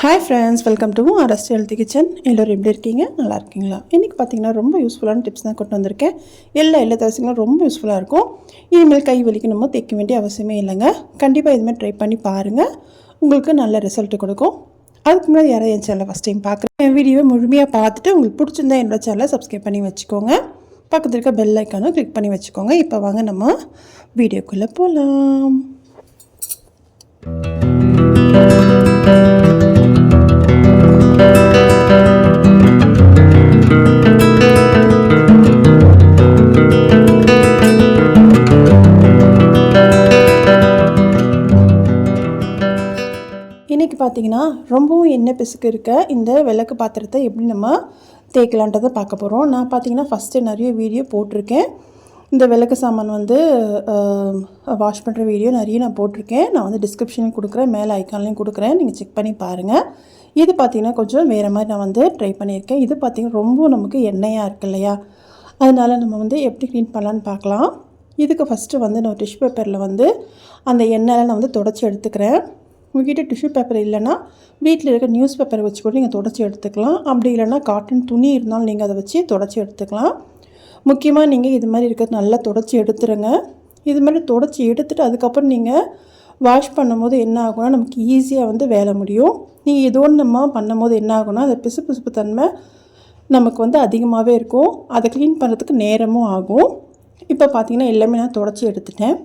Hi friends welcome to arrest health kitchen எல்லோரும் எப்படி இருக்கீங்க? நல்லா இருக்கீங்களா? இன்றைக்கி பார்த்தீங்கன்னா ரொம்ப யூஸ்ஃபுல்லான டிப்ஸ் தான் கொண்டு வந்திருக்கேன். எல்லா எல்லா தவசங்களும் ரொம்ப யூஸ்ஃபுல்லாக இருக்கும். இனிமேல் கை வலிக்கு நம்ம தைக்க வேண்டிய அவசியமே இல்லைங்க. கண்டிப்பாக இதுமாதிரி ட்ரை பண்ணி பாருங்கள் உங்களுக்கு நல்ல ரிசல்ட் கொடுக்கும். அதுக்கு முன்னாடி யாராவது என் சேனலை ஃபஸ்ட் டைம் பார்க்குறேன் என் வீடியோவை முழுமையாக பார்த்துட்டு உங்களுக்கு பிடிச்சிருந்தா என்னோட சேனலை சப்ஸ்கிரைப் பண்ணி வச்சுக்கோங்க. பக்கத்தில் இருக்க பெல் ஐக்கானும் கிளிக் பண்ணி வச்சுக்கோங்க. இப்போ வாங்க நம்ம வீடியோக்குள்ளே போகலாம் பார்த்தீங்கன்னா ரொம்பவும் எண்ணெய் பிசுக்கு இருக்க இந்த விளக்கு பாத்திரத்தை எப்படி நம்ம தேய்க்கலான்றதை பார்க்க போகிறோம் நான் பார்த்தீங்கன்னா ஃபஸ்ட்டு நிறைய வீடியோ போட்டிருக்கேன். இந்த விளக்கு சாமான் வந்து வாஷ் பண்ணுற வீடியோ நிறைய நான் போட்டிருக்கேன். நான் வந்து டிஸ்கிரிப்ஷனும் கொடுக்குறேன் மேலே ஐக்கான்லையும் கொடுக்குறேன். நீங்கள் செக் பண்ணி பாருங்கள் இது பார்த்திங்கன்னா கொஞ்சம் வேறு மாதிரி நான் வந்து ட்ரை பண்ணியிருக்கேன். இது பார்த்திங்கன்னா ரொம்ப நமக்கு எண்ணெயாக இருக்கு இல்லையா? அதனால் நம்ம வந்து எப்படி க்ளீன் பண்ணலான்னு பார்க்கலாம். இதுக்கு ஃபஸ்ட்டு வந்து நான் டிஷ்யூ பேப்பரில் வந்து அந்த எண்ணெயில் நான் வந்து தொடச்சி எடுத்துக்கிறேன். உங்ககிட்ட டிஷ்யூ பேப்பர் இல்லைன்னா வீட்டில் இருக்க நியூஸ் பேப்பரை வச்சு கூட நீங்கள் தொடச்சி எடுத்துக்கலாம். அப்படி இல்லைன்னா காட்டன் துணி இருந்தாலும் நீங்கள் அதை வச்சு தொடச்சி எடுத்துக்கலாம். முக்கியமாக நீங்கள் இது மாதிரி இருக்கிறது நல்லா தொடச்சி எடுத்துருங்க. இது மாதிரி தொடச்சி எடுத்துகிட்டு அதுக்கப்புறம் நீங்கள் வாஷ் பண்ணும்போது என்ன ஆகும்னா நமக்கு ஈஸியாக வந்து வேலை முடியும். நீங்கள் இது ஒன்று நம்ம பண்ணும்போது என்ன ஆகும்னா அந்த பிசு பிசுப்பு தன்மை நமக்கு வந்து அதிகமாகவே இருக்கும். அதை க்ளீன் பண்ணுறதுக்கு நேரமும் ஆகும். இப்போ பார்த்திங்கன்னா எல்லாமே நான் தொடச்சி எடுத்துட்டேன்.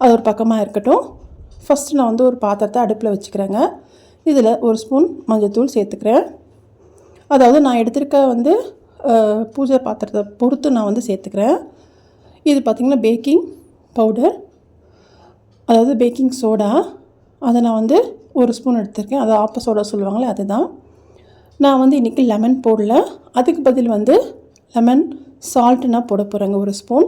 அது ஒரு பக்கமாக இருக்கட்டும். ஃபஸ்ட்டு நான் வந்து ஒரு பாத்திரத்தை அடுப்பில் வச்சுக்கிறேங்க. இதில் ஒரு ஸ்பூன் மஞ்சள்தூள் சேர்த்துக்கிறேன். அதாவது நான் எடுத்திருக்க வந்து பூஜை பாத்திரத்தை பொறுத்து நான் வந்து சேர்த்துக்கிறேன். இது பார்த்திங்கன்னா பேக்கிங் பவுடர். அதாவது பேக்கிங் சோடா. அதை நான் வந்து ஒரு ஸ்பூன் எடுத்திருக்கேன். அது ஆப்ப சோடா சொல்லுவாங்களே அதுதான். நான் வந்து இன்றைக்கி லெமன் போடல. அதுக்கு பதில் வந்து லெமன் சால்ட்டு நான் போட போகிறேங்க ஒரு ஸ்பூன்.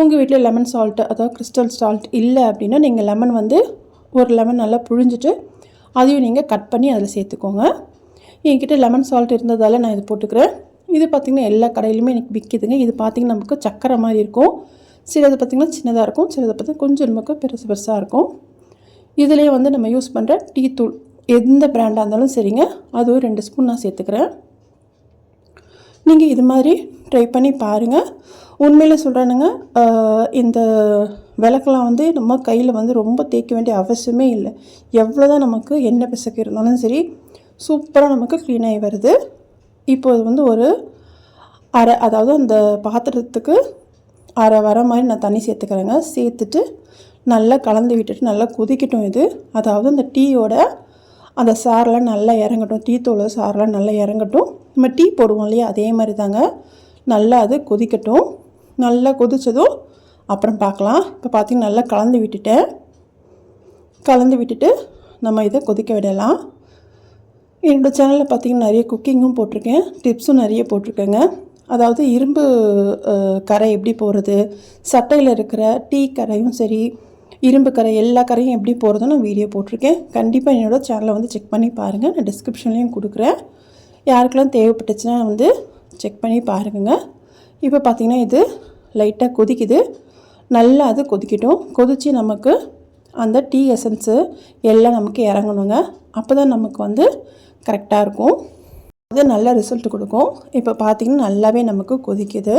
உங்கள் வீட்டில் லெமன் சால்ட்டு அதாவது கிறிஸ்டல் சால்ட் இல்லை அப்படின்னா நீங்கள் லெமன் வந்து ஒரு லெமன் நல்லா புழிஞ்சிட்டு அதையும் நீங்கள் கட் பண்ணி அதில் சேர்த்துக்கோங்க. என்கிட்ட லெமன் சால்ட் இருந்ததால் நான் இது போட்டுக்கிறேன். இது பார்த்திங்கன்னா எல்லா கடையிலுமே எனக்கு விற்கிதுங்க இது பார்த்திங்கன்னா நமக்கு சக்கரை மாதிரி இருக்கும். சிலது பார்த்திங்கன்னா சின்னதாக இருக்கும். சிலது பார்த்திங்கன்னா கொஞ்சம் நமக்கு பெருசு பெருசாக இருக்கும். இதுலேயே வந்து நம்ம யூஸ் பண்ணுற டீ தூள் எந்த பிராண்டாக இருந்தாலும் சரிங்க. அதுவும் ரெண்டு ஸ்பூன் நான் சேர்த்துக்கிறேன். நீங்கள் இது மாதிரி ட்ரை பண்ணி பாருங்கள் உண்மையில் சொல்கிறேனுங்க இந்த விளக்கெல்லாம் வந்து நம்ம கையில் வந்து ரொம்ப தேய்க்க வேண்டிய அவசியமே இல்லை. எவ்வளோ தான் நமக்கு எண்ணெய் பிசக்கு இருந்தாலும் சரி சூப்பராக நமக்கு க்ளீனாகி வருது. இப்போ இது வந்து ஒரு அரை அதாவது அந்த பாத்திரத்துக்கு அரை வர மாதிரி நான் தண்ணி சேர்த்துக்கிறேங்க. சேர்த்துட்டு நல்லா கலந்து விட்டுட்டு நல்லா கொதிக்கட்டும் இது. அதாவது அந்த டீயோட அந்த சாரெலாம் நல்லா இறங்கட்டும். டீ தூள் சாரெலாம் நல்லா இறங்கட்டும். நம்ம டீ போடுவோம் இல்லையா? அதே மாதிரி தாங்க. நல்லா அது கொதிக்கட்டும். நல்லா கொதித்ததும் அப்புறம் பார்க்கலாம். இப்போ பார்த்திங்கன்னா நல்லா கலந்து விட்டுட்டேன் கலந்து விட்டுட்டு நம்ம இதை கொதிக்க விடலாம். என்னோடய சேனலில் பார்த்தீங்கன்னா நிறைய குக்கிங்கும் போட்டிருக்கேன். டிப்ஸும் நிறைய போட்டிருக்கேங்க. அதாவது இரும்பு கரை எப்படி போகிறது சட்டையில் இருக்கிற டீ கரையும் சரி இரும்பு கரை எல்லா கரையும் எப்படி போகிறதும் நான் வீடியோ போட்டிருக்கேன். கண்டிப்பாக என்னோடய சேனலை வந்து செக் பண்ணி பாருங்கள் நான் டிஸ்கிரிப்ஷன்லேயும் கொடுக்குறேன். யாருக்கெல்லாம் தேவைப்பட்டுச்சுன்னா வந்து செக் பண்ணி பாருங்க இப்போ பார்த்தீங்கன்னா இது லைட்டாக கொதிக்குது. நல்லா அது கொதிக்கட்டும். கொதித்து நமக்கு அந்த டீ எசன்ஸு எல்லாம் நமக்கு இறங்கணுங்க. அப்போ தான் நமக்கு வந்து கரெக்டாக இருக்கும். அது நல்ல ரிசல்ட் கொடுக்கும். இப்போ பார்த்தீங்கன்னா நல்லாவே நமக்கு கொதிக்குது.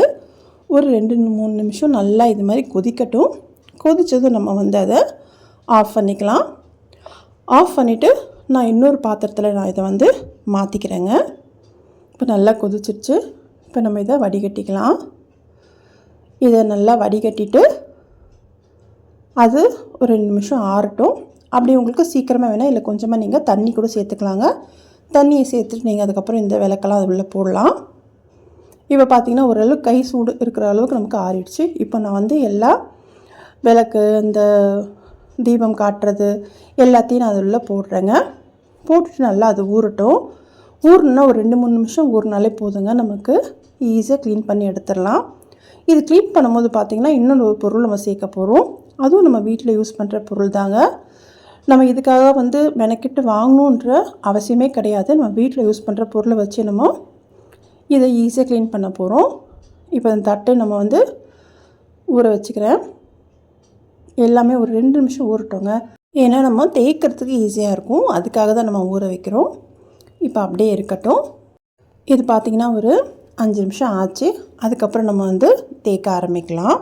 ஒரு ரெண்டு மூணு நிமிஷம் நல்லா இது மாதிரி கொதிக்கட்டும். கொதித்ததும் நம்ம வந்து அதை ஆஃப் பண்ணிக்கலாம். ஆஃப் பண்ணிவிட்டு நான் இன்னொரு பாத்திரத்தில் நான் இதை வந்து மாற்றிக்கிறேங்க இப்போ நல்லா கொதிச்சிருச்சு. இப்போ நம்ம இதை வடிகட்டிக்கலாம். இதை நல்லா வடிகட்டிட்டு அது ஒரு ரெண்டு நிமிஷம் ஆறட்டும். அப்படி உங்களுக்கு சீக்கிரமாக வேணால் இல்லை கொஞ்சமாக நீங்கள் தண்ணி கூட சேர்த்துக்கலாங்க. தண்ணியை சேர்த்துட்டு நீங்கள் அதுக்கப்புறம் இந்த விளக்கெல்லாம் அது உள்ளே போடலாம். இப்போ பார்த்திங்கன்னா ஓரளவுக்கு கை சூடு இருக்கிற அளவுக்கு நமக்கு ஆறிடுச்சு. இப்போ நான் வந்து எல்லா விளக்கு இந்த தீபம் காட்டுறது எல்லாத்தையும் நான் அது உள்ளே போடுறேங்க. போட்டுட்டு நல்லா அது ஊறட்டும். ஊறணுன்னா ஒரு ரெண்டு மூணு நிமிஷம் ஊறினாலே போதுங்க. நமக்கு ஈஸியாக க்ளீன் பண்ணி எடுத்துடலாம். இது க்ளீன் பண்ணும்போது பார்த்திங்கன்னா இன்னொரு ஒரு பொருள் நம்ம சேர்க்க போகிறோம் அதுவும் நம்ம வீட்டில் யூஸ் பண்ணுற பொருள் தாங்க. நம்ம இதுக்காக வந்து மெனக்கிட்டு வாங்கணுன்ற அவசியமே கிடையாது. நம்ம வீட்டில் யூஸ் பண்ணுற பொருளை வச்சு நம்ம இதை ஈஸியாக க்ளீன் பண்ண போகிறோம் இப்போ இந்த தட்டை நம்ம வந்து ஊற வச்சுக்கிறேன். எல்லாமே ஒரு ரெண்டு நிமிஷம் ஊறட்டோங்க. ஏன்னா நம்ம தேய்க்கிறதுக்கு ஈஸியாக இருக்கும். அதுக்காக தான் நம்ம ஊற வைக்கிறோம். இப்போ அப்படியே இருக்கட்டும். இது பார்த்திங்கன்னா ஒரு அஞ்சு நிமிஷம் ஆச்சு. அதுக்கப்புறம் நம்ம வந்து தேய்க்க ஆரம்பிக்கலாம்.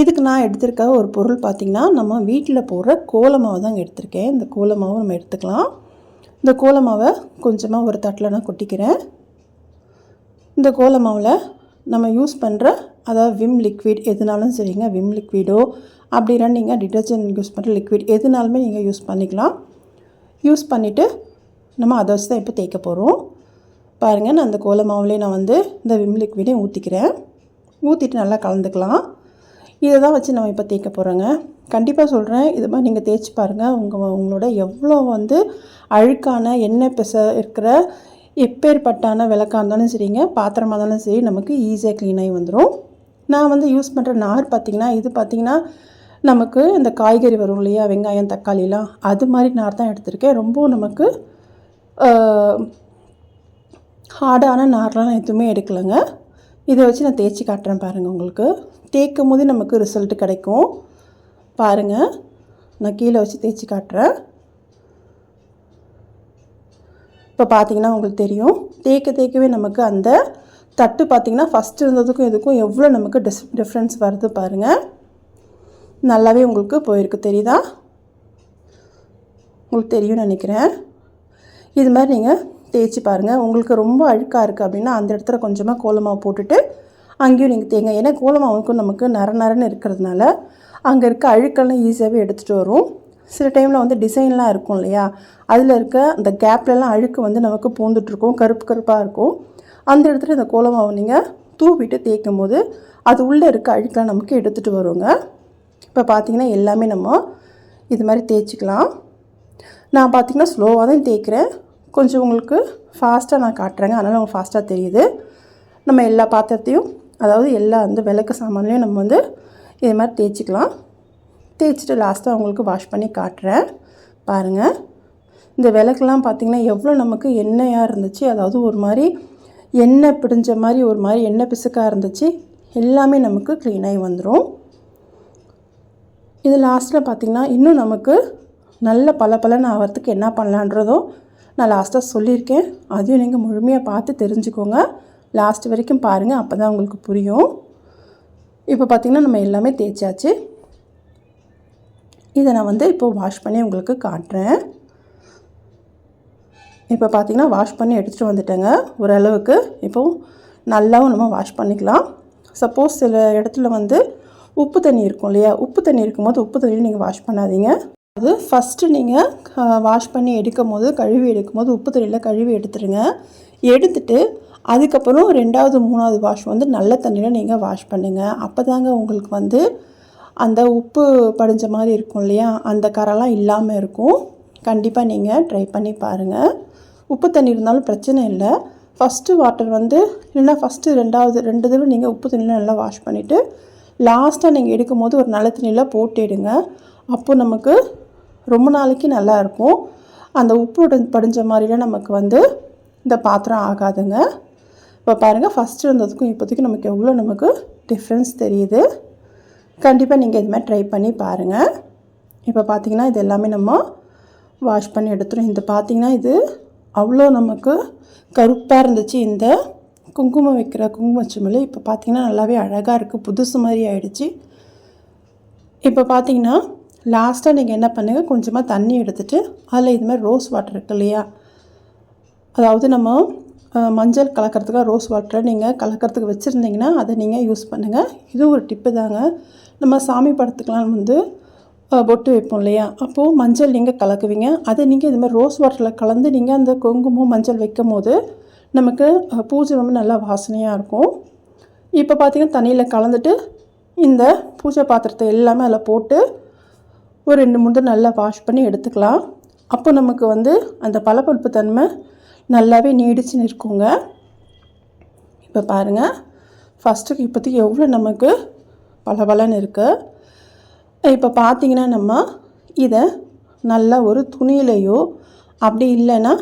இதுக்கு நான் எடுத்திருக்க ஒரு பொருள் பார்த்திங்கன்னா நம்ம வீட்டில் போடுற கோலமாவை தாங்க எடுத்திருக்கேன். இந்த கோலமாவை நம்ம எடுத்துக்கலாம். இந்த கோலமாவை கொஞ்சமாக ஒரு தட்டில் நான் கொட்டிக்கிறேன். இந்த கோலமாவில் நம்ம யூஸ் பண்ணுற அதாவது விம் லிக்விட் எதுனாலும் சரிங்க விம் லிக்விடோ அப்படின்னா நீங்கள் டிட்டர்ஜென்ட் யூஸ் பண்ணுற லிக்விட் எதுனாலுமே நீங்கள் யூஸ் பண்ணிக்கலாம். யூஸ் பண்ணிவிட்டு நம்ம அதை வச்சு தான் இப்போ தேய்க்க போகிறோம் பாருங்கள் நான் அந்த கோல மாவுலேயே நான் வந்து இந்த விம் லிக்விடையும் ஊற்றிக்கிறேன் ஊற்றிட்டு நல்லா கலந்துக்கலாம். இதை தான் வச்சு நம்ம இப்போ தேய்க்க போகிறோங்க கண்டிப்பாக சொல்கிறேன் இது மாதிரி நீங்கள் தேய்ச்சி பாருங்கள் உங்கள் உங்களோட எவ்வளோ வந்து அழுக்கான எண்ணெய் பிச இருக்கிற எப்பேற்பட்டான விளக்காக இருந்தாலும் சரிங்க பாத்திரமாக இருந்தாலும் சரி நமக்கு ஈஸியாக க்ளீனாகி வந்துடும் நான் வந்து யூஸ் பண்ணுற நார் பார்த்திங்கன்னா இது பார்த்திங்கன்னா நமக்கு இந்த காய்கறி வரும் இல்லையா வெங்காயம் தக்காளிலாம் அது மாதிரி நார் தான் எடுத்திருக்கேன். ரொம்பவும் நமக்கு ஹார்டான நார்லாம் நான் எதுவுமே எடுக்கலைங்க. இதை வச்சு நான் தேய்ச்சி காட்டுறேன் பாருங்கள் உங்களுக்கு. தேய்க்கும் போது நமக்கு ரிசல்ட் கிடைக்கும். பாருங்கள் நான் கீழே வச்சு தேய்ச்சி காட்டுறேன். இப்போ பார்த்தீங்கன்னா உங்களுக்கு தெரியும். தேய்க்க தேய்க்கவே நமக்கு அந்த தட்டு பார்த்திங்கன்னா ஃபஸ்ட்டு இருந்ததுக்கும் இதுக்கும் எவ்வளோ நமக்கு டிஸ் டிஃப்ரென்ஸ் வருது பாருங்கள் நல்லாவே உங்களுக்கு போயிருக்கு. தெரியுதா? உங்களுக்கு தெரியும்னு நினைக்கிறேன். இது மாதிரி நீங்கள் தேய்ச்சி பாருங்கள் உங்களுக்கு ரொம்ப அழுக்காக இருக்குது அப்படின்னா அந்த இடத்துல கொஞ்சமாக கோலமாவை போட்டுட்டு அங்கேயும் நீங்கள் தேங்க ஏன்னா கோலமாவுக்கும் நமக்கு நர நரன்னு இருக்கிறதுனால அங்கே இருக்க அழுக்கெல்லாம் ஈஸியாகவே எடுத்துகிட்டு வரும். சில டைமில் வந்து டிசைன்லாம் இருக்கும் இல்லையா? அதில் இருக்க அந்த கேப்லலாம் அழுக்கு வந்து நமக்கு பூந்துட்ருக்கும் கருப்பு கருப்பாக இருக்கும். அந்த இடத்துல இந்த கோலமாவை நீங்கள் தூவிட்டு தேய்க்கும் போது அது உள்ளே இருக்க அழுக்கெல்லாம் நமக்கு எடுத்துகிட்டு வருங்க. இப்போ பார்த்திங்கன்னா எல்லாமே நம்ம இது மாதிரி தேய்ச்சிக்கலாம். நான் பார்த்திங்கன்னா ஸ்லோவாக தான் தேய்க்கிறேன். கொஞ்சம் உங்களுக்கு ஃபாஸ்ட்டாக நான் காட்டுறேங்க. அதனால் உங்களுக்கு ஃபாஸ்ட்டாக தெரியுது. நம்ம எல்லா பாத்திரத்தையும் அதாவது எல்லா அந்த விளக்கு சாமான்லையும் நம்ம வந்து இது மாதிரி தேய்ச்சிக்கலாம். தேய்ச்சிட்டு லாஸ்ட்டாக உங்களுக்கு வாஷ் பண்ணி காட்டுறேன். பாருங்கள் இந்த விளக்குலாம் பார்த்திங்கன்னா எவ்வளோ நமக்கு எண்ணெயாக இருந்துச்சு. அதாவது ஒரு மாதிரி எண்ணெய் பிடிஞ்ச மாதிரி ஒரு மாதிரி எண்ணெய் பிசுக்காக இருந்துச்சு. எல்லாமே நமக்கு க்ளீனாகி வந்துடும் இது லாஸ்ட்டில் பார்த்திங்கன்னா இன்னும் நமக்கு நல்ல பல பலன் ஆகிறதுக்கு என்ன பண்ணலான்றதும் நான் லாஸ்ட்டாக சொல்லியிருக்கேன். அதையும் நீங்கள் முழுமையாக பார்த்து தெரிஞ்சுக்கோங்க. லாஸ்ட் வரைக்கும் பாருங்கள் அப்போ தான் உங்களுக்கு புரியும். இப்போ பார்த்திங்கன்னா நம்ம எல்லாமே தேய்ச்சாச்சு. இதை நான் வந்து இப்போது வாஷ் பண்ணி உங்களுக்கு காட்டுறேன். இப்போ பார்த்திங்கன்னா வாஷ் பண்ணி எடுத்துகிட்டு வந்துட்டேங்க ஓரளவுக்கு. இப்போது நல்லாவும் நம்ம வாஷ் பண்ணிக்கலாம். சப்போஸ் சில இடத்துல வந்து உப்பு தண்ணி இருக்கும் இல்லையா? உப்பு தண்ணி இருக்கும்போது உப்பு தண்ணியில் நீங்கள் வாஷ் பண்ணாதீங்க. அது ஃபஸ்ட்டு நீங்கள் வாஷ் பண்ணி எடுக்கும் போது கழுவி எடுக்கும் போது உப்பு தண்ணியில் கழுவி எடுத்துருங்க. எடுத்துட்டு அதுக்கப்புறம் ரெண்டாவது மூணாவது வாஷ் வந்து நல்ல தண்ணியில் நீங்கள் வாஷ் பண்ணுங்கள் அப்போ தாங்க உங்களுக்கு வந்து அந்த உப்பு படிஞ்ச மாதிரி இருக்கும் இல்லையா? அந்த கரெல்லாம் இல்லாமல் இருக்கும். கண்டிப்பாக நீங்கள் ட்ரை பண்ணி பாருங்கள் உப்பு தண்ணி இருந்தாலும் பிரச்சனை இல்லை. ஃபஸ்ட்டு வாட்டர் வந்து இல்லைன்னா ஃபஸ்ட்டு ரெண்டாவது ரெண்டு தடவை நீங்கள் உப்பு தண்ணியில் நல்லா வாஷ் பண்ணிவிட்டு லாஸ்ட்டாக நீங்கள் எடுக்கும் போது ஒரு நல்ல தண்ணியில் போட்டு எடுங்க. அப்போது நமக்கு ரொம்ப நாளைக்கு நல்லா இருக்கும். அந்த உப்பு படிஞ்ச மாதிரிலாம் நமக்கு வந்து இந்த பாத்திரம் ஆகாதுங்க. இப்போ பாருங்கள் ஃபஸ்ட்டு இருந்ததுக்கும் இப்போதைக்கும் நமக்கு எவ்வளோ நமக்கு டிஃப்ரென்ஸ் தெரியுது. கண்டிப்பாக நீங்கள் இது மாதிரி ட்ரை பண்ணி பாருங்கள் இப்போ பார்த்திங்கன்னா இது எல்லாமே நம்ம வாஷ் பண்ணி எடுத்துரும். இந்த பார்த்திங்கன்னா இது அவ்வளோ நமக்கு கருப்பாக இருந்துச்சு. இந்த குங்குமம் வைக்கிற குங்குமச்சிமில் இப்போ பார்த்திங்கன்னா நல்லாவே அழகாக இருக்குது புதுசு மாதிரி ஆயிடுச்சு. இப்போ பார்த்திங்கன்னா லாஸ்ட்டாக நீங்கள் என்ன பண்ணுங்கள் கொஞ்சமாக தண்ணி எடுத்துகிட்டு அதில் இது மாதிரி ரோஸ் வாட்டர் இருக்கு இல்லையா? அதாவது நம்ம மஞ்சள் கலக்கிறதுக்காக ரோஸ் வாட்டரை நீங்கள் கலக்கிறதுக்கு வச்சுருந்தீங்கன்னா அதை நீங்கள் யூஸ் பண்ணுங்கள் இது ஒரு டிப்பு தாங்க. நம்ம சாமி படத்துக்கெலாம் வந்து பொட்டு வைப்போம் இல்லையா? அப்போது மஞ்சள் நீங்கள் கலக்குவீங்க. அதை நீங்கள் இது மாதிரி ரோஸ் வாட்டரில் கலந்து நீங்கள் அந்த குங்குமம் மஞ்சள் வைக்கும் போது நமக்கு பூஜை ரொம்ப நல்லா வாசனையாக இருக்கும். இப்போ பார்த்திங்கன்னா தண்ணியில் கலந்துட்டு இந்த பூஜை பாத்திரத்தை எல்லாமே அதில் போட்டு ஒரு ரெண்டு மூணு நல்லா வாஷ் பண்ணி எடுத்துக்கலாம். அப்போ நமக்கு வந்து அந்த பளபளப்பு தன்மை நல்லாவே நீடிச்சு நிற்குங்க. இப்போ பாருங்கள் ஃபஸ்ட்டுக்கு இப்போதைக்கு எவ்வளோ நமக்கு பளபளன்னு இருக்குது இப்போ பார்த்தீங்கன்னா நம்ம இதை நல்லா ஒரு துணியிலையோ அப்படி இல்லைன்னா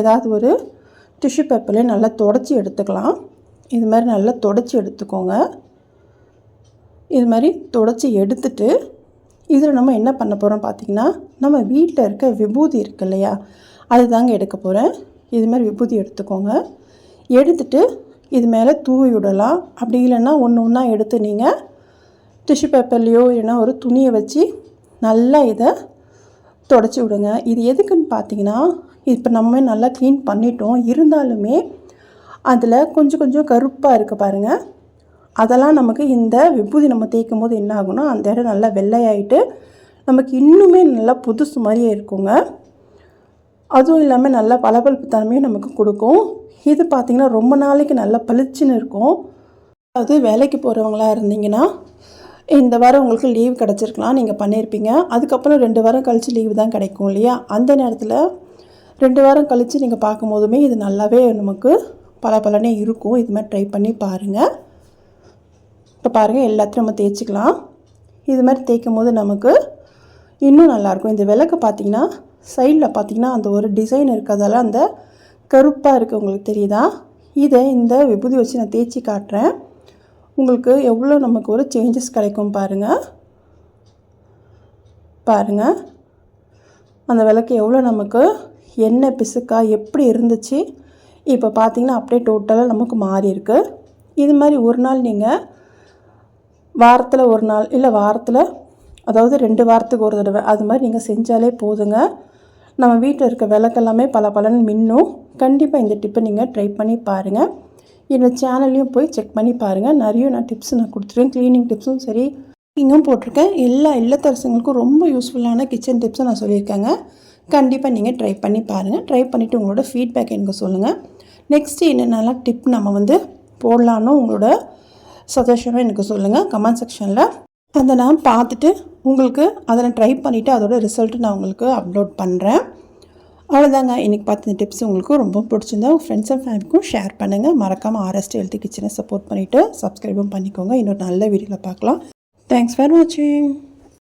ஏதாவது ஒரு டிஷ்யூ பேப்பர்லேயே நல்லா தொடச்சி எடுத்துக்கலாம். இது மாதிரி நல்லா தொடச்சி எடுத்துக்கோங்க. இது மாதிரி தொடச்சி எடுத்துட்டு இதில் நம்ம என்ன பண்ண போகிறோம் பார்த்திங்கன்னா நம்ம வீட்டில் இருக்க விபூதி இருக்கு இல்லையா அது தாங்க எடுக்க போகிறேன். இது மாதிரி விபூதி எடுத்துக்கோங்க. எடுத்துட்டு இது மேலே தூவி விடலாம். அப்படி இல்லைன்னா ஒன்று ஒன்றா எடுத்து நீங்கள் டிஷ்யூ பேப்பர்லேயோ இல்லைன்னா ஒரு துணியை வச்சு நல்லா இதை தொடச்சி விடுங்க. இது எதுக்குன்னு பார்த்தீங்கன்னா இப்போ நம்ம நல்லா க்ளீன் பண்ணிட்டோம். இருந்தாலுமே அதில் கொஞ்சம் கொஞ்சம் கருப்பாக இருக்குது பாருங்கள் அதெல்லாம் நமக்கு இந்த விபூதி நம்ம தேய்க்கும் போது என்ன ஆகும்னா அந்த இடம் நல்லா வெள்ளையாயிட்டு நமக்கு இன்னுமே நல்லா புதுசு மாதிரியே இருக்குங்க. அதுவும் இல்லாமல் நல்லா பளபளப்பு தன்மையும் நமக்கு கொடுக்கும். இது பார்த்திங்கன்னா ரொம்ப நாளைக்கு நல்லா பளிச்சுன்னு இருக்கும். அது வேலைக்கு போகிறவங்களாக இருந்தீங்கன்னா இந்த வாரம் உங்களுக்கு லீவ் கிடச்சிருக்கலாம் நீங்கள் பண்ணியிருப்பீங்க அதுக்கப்புறம் ரெண்டு வாரம் கழித்து லீவு தான் கிடைக்கும் இல்லையா? அந்த நேரத்தில் ரெண்டு வாரம் கழித்து நீங்கள் பார்க்கும்போதுமே இது நல்லாவே நமக்கு பல பலனே இருக்கும். இது மாதிரி ட்ரை பண்ணி பாருங்கள் இப்போ பாருங்கள் எல்லாத்தையும் நம்ம தேய்ச்சிக்கலாம். இது மாதிரி தேய்க்கும் போது நமக்கு இன்னும் நல்லாயிருக்கும் இந்த விளக்கு பார்த்தீங்கன்னா சைடில் பார்த்தீங்கன்னா அந்த ஒரு டிசைன் இருக்கிறதால அந்த கருப்பாக இருக்குது உங்களுக்கு தெரியுதா? இதை இந்த விபூதி வச்சு நான் தேய்ச்சி காட்டுறேன். உங்களுக்கு எவ்வளோ நமக்கு ஒரு சேஞ்சஸ் கிடைக்கும் பாருங்கள் பாருங்கள் அந்த விளக்கு எவ்வளோ நமக்கு எண்ணெய் பிசுக்கா எப்படி இருந்துச்சு? இப்போ பார்த்தீங்கன்னா அப்படியே டோட்டலாக நமக்கு மாறி இருக்குது இது மாதிரி ஒரு நாள் நீங்கள் வாரத்தில் ஒரு நாள் இல்லை வாரத்தில் அதாவது ரெண்டு வாரத்துக்கு ஒரு தடவை. அது மாதிரி நீங்கள் செஞ்சாலே போதுங்க. நம்ம வீட்டில் இருக்க விளக்கெல்லாமே பல பலன் மின்னும். கண்டிப்பாக இந்த டிப்பை நீங்கள் ட்ரை பண்ணி பாருங்கள் என்னோடய சேனல்லையும் போய் செக் பண்ணி பாருங்கள் நிறைய நான் டிப்ஸ் நான் கொடுத்துருக்கேன். க்ளீனிங் டிப்ஸும் சரி இங்கும் போட்டிருக்கேன். எல்லா இல்லத்தரசங்களுக்கும் ரொம்ப யூஸ்ஃபுல்லான கிச்சன் டிப்ஸும் நான் சொல்லியிருக்கேங்க. கண்டிப்பாக நீங்கள் ட்ரை பண்ணி பாருங்கள் ட்ரை பண்ணிவிட்டு உங்களோட ஃபீட்பேக் எனக்கு சொல்லுங்கள் நெக்ஸ்ட்டு என்னென்னலாம் டிப் நம்ம வந்து போடலான்னு உங்களோட சஜஷனும் எனக்கு சொல்லுங்கள் கமெண்ட் செக்ஷனில் அதை நான் பார்த்துட்டு உங்களுக்கு அதை நான் ட்ரை பண்ணிவிட்டு அதோட ரிசல்ட்டு நான் உங்களுக்கு அப்லோட் பண்ணுறேன் அவ்வளோதாங்க இன்றைக்கி பார்த்த டிப்ஸ் உங்களுக்கு ரொம்ப பிடிச்சிருந்தா உங்கள் ஃப்ரெண்ட்ஸ் அண்ட் ஃபேமிலிக்கும் ஷேர் பண்ணுங்கள் மறக்காமல் ஆர்எஸ்டி ஹெல்த்தி கிச்சனை சப்போர்ட் பண்ணிவிட்டு சப்ஸ்கிரைபும் பண்ணிக்கோங்க. இன்னொரு நல்ல வீடியோவில் பார்க்கலாம். தேங்க்ஸ் ஃபார் வாட்சிங்